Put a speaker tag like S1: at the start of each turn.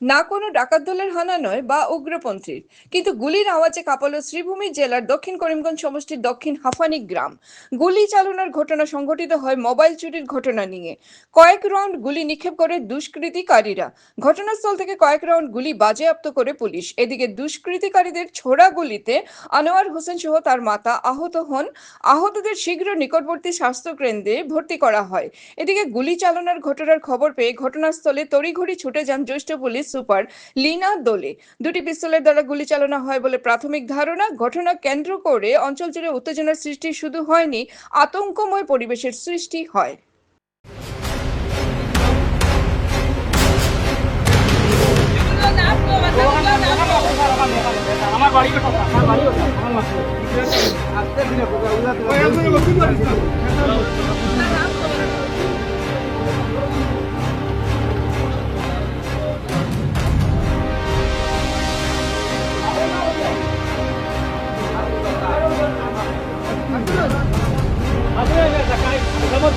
S1: না কোনো ডাকাত দলের হানা নয় বা উগ্রপন্থীর। কিন্তু গুলির আওয়াজে কাঁপালো শ্রীভূমি জেলার দক্ষিণ করিমগঞ্জ সমষ্টির দক্ষিণ হাফানি গ্রাম। গুলি চালনার ঘটনা সংঘটিত হয় মোবাইল চুরির ঘটনা নিয়ে। কয়েক রাউন্ড গুলি নিক্ষেপ করে দুষ্কৃতিকারীরা। ঘটনাস্থল থেকে কয়েক রাউন্ড গুলি বাজেয়াপ্ত করে পুলিশ। এদিকে দুষ্কৃতিকারীদের ছোড়া গুলিতে আনোয়ার হোসেন সহ তার মাতা আহত হন। আহতদের শীঘ্র নিকটবর্তী স্বাস্থ্য কেন্দ্রে ভর্তি করা হয়। এদিকে গুলি চালনার ঘটনার খবর পেয়ে ঘটনাস্থলে তড়িঘড়ি ছুটে যান জ্যেষ্ঠ পুলিশ সুপার লীনা দোলে। দুটি পিস্তলের দ্বারা গুলি চালানো হয় বলে প্রাথমিক ধারণা। ঘটনা কেন্দ্র করে অঞ্চল জুড়ে উত্তেজনার সৃষ্টি শুধু হয়নি, আতঙ্কময় পরিবেশের সৃষ্টি হয়।
S2: আমার বাড়ি ওটা, আমার বাড়ি ওটা। আমার Hadi ver ver, dakikayı tutamaz?